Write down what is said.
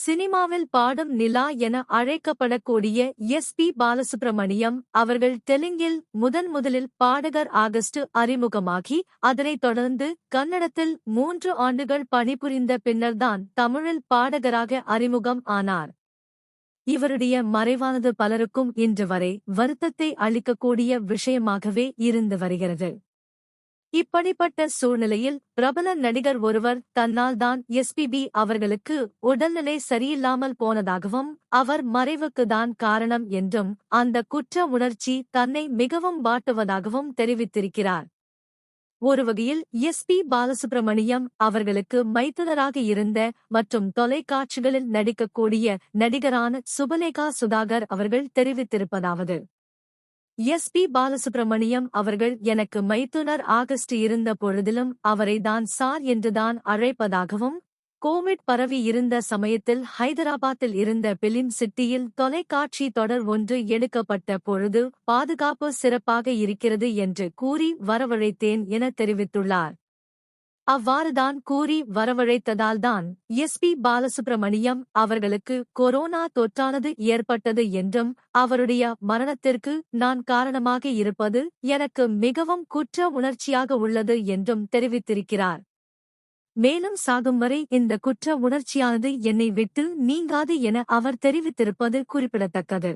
சினிமாவில் பாடும் நிலா என அழைக்கப்படக்கூடிய எஸ். பி. பாலசுப்ரமணியம் அவர்கள் தெலுங்கில் முதன் முதலில் பாடகர் ஆகஸ்ட் அறிமுகமாகி அதனைத் தொடர்ந்து கன்னடத்தில் மூன்று ஆண்டுகள் பணிபுரிந்த பின்னர்தான் தமிழில் பாடகராக அறிமுகம் ஆனார். இவருடைய மறைவானது பலருக்கும் இன்று வரை வருத்தத்தை அளிக்கக்கூடிய விஷயமாகவே இருந்து வருகிறது. இப்படிப்பட்ட சூழ்நிலையில் பிரபல நடிகர் ஒருவர் தன்னால் தான் எஸ்பிபி அவர்களுக்கு உடல்நிலை சரியில்லாமல் போனதாகவும் அவர் மறைவுக்குதான் காரணம் என்றும் அந்த குற்ற உணர்ச்சி தன்னை மிகவும் வாட்டுவதாகவும் தெரிவித்திருக்கிறார். ஒருவகையில் எஸ் பி பாலசுப்ரமணியம் அவர்களுக்கு மைத்துனராக இருந்த மற்றும் தொலைக்காட்சிகளில் நடிக்கக்கூடிய நடிகரான சுபலேகா சுதாகர் அவர்கள் தெரிவித்திருப்பதாவது. எஸ் பி பாலசுப்ரமணியம் அவர்கள் எனக்கு மைத்துனர் ஆகஸ்ட் இருந்த பொழுதிலும் அவரை தான் சார் என்றுதான் அழைப்பதாகவும் கோவிட் பரவி இருந்த சமயத்தில் ஹைதராபாத்தில் இருந்த பிலிம் சிட்டியில் தொலைக்காட்சி தொடர் ஒன்று எடுக்கப்பட்ட பொழுது பாதுகாப்பு சிறப்பாக இருக்கிறது என்று கூறி வரவழைத்தேன் என தெரிவித்துள்ளார். அவ்வாறுதான் கூறி வரவழைத்ததால்தான் எஸ் பி பாலசுப்ரமணியம் அவர்களுக்கு கொரோனா தொற்றானது ஏற்பட்டது என்றும் அவருடைய மரணத்திற்கு நான் காரணமாக இருப்பது எனக்கு மிகவும் குற்ற உணர்ச்சியாக உள்ளது என்றும் தெரிவித்திருக்கிறார். மேலும் சாகும் வரை இந்த குற்ற உணர்ச்சியானது என்னை விட்டு நீங்காது என அவர் தெரிவித்திருப்பது குறிப்பிடத்தக்கது.